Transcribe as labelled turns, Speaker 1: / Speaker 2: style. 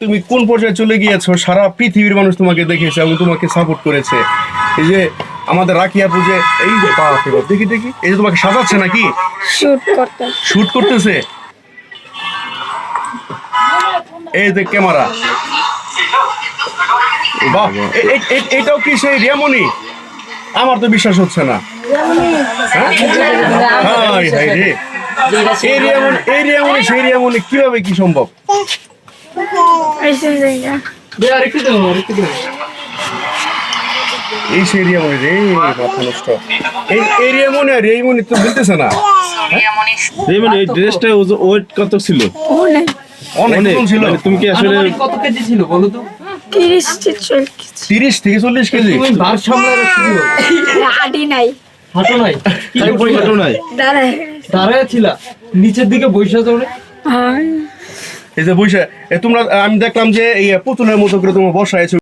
Speaker 1: তুমি কোন পর্যায়ে চলে গিয়েছো? সারা পৃথিবীর মানুষ তোমাকে দেখেছে এবং তোমাকে সাপোর্ট করেছে। এই যে আমাদের রাখিয়া যে এই যে রে দেখি দেখি। এই যে তোমাকে সাজাচ্ছে নাকি?
Speaker 2: শুট করতে।
Speaker 1: শুট করতেছে? এই যে ক্যামেরা। বাহ এটাও কি সেই রিয়ামনি আমার তো বিশ্বাস হচ্ছে না। হ্যাঁ? এই রিয়ামনি এই রিয়ামনি সেই রিয়ামনি কীভাবে কি সম্ভব? এই সেই রিয়ামনি রে মাথা নষ্ট। এই এই রিয়ামনি আর রিয়ামনি তো বলতেছে না।
Speaker 3: এই মানে এই ড্রেসটা ওয়েট কত ছিল?
Speaker 2: অনেক।
Speaker 1: অনেক
Speaker 3: অনেক
Speaker 1: কম ছিল?
Speaker 3: তুমি কি আসলে
Speaker 4: কত কেজি ছিল বলো তো?
Speaker 2: তিরিশ
Speaker 1: থেকে চল্লিশ কেজি।
Speaker 4: তুমি বার সামলে রাখছিল
Speaker 2: নাই।
Speaker 4: হাঁটো নাই।
Speaker 3: নাই।
Speaker 2: দাঁড়ায়।
Speaker 4: দাঁড়ায় ছিলা নিচের দিকে বৈশা যাও
Speaker 2: হয়।
Speaker 1: এই যে বৈশা তোমরা আমি দেখলাম যে এই পুতুলের মতো করে তোমার বসা আছে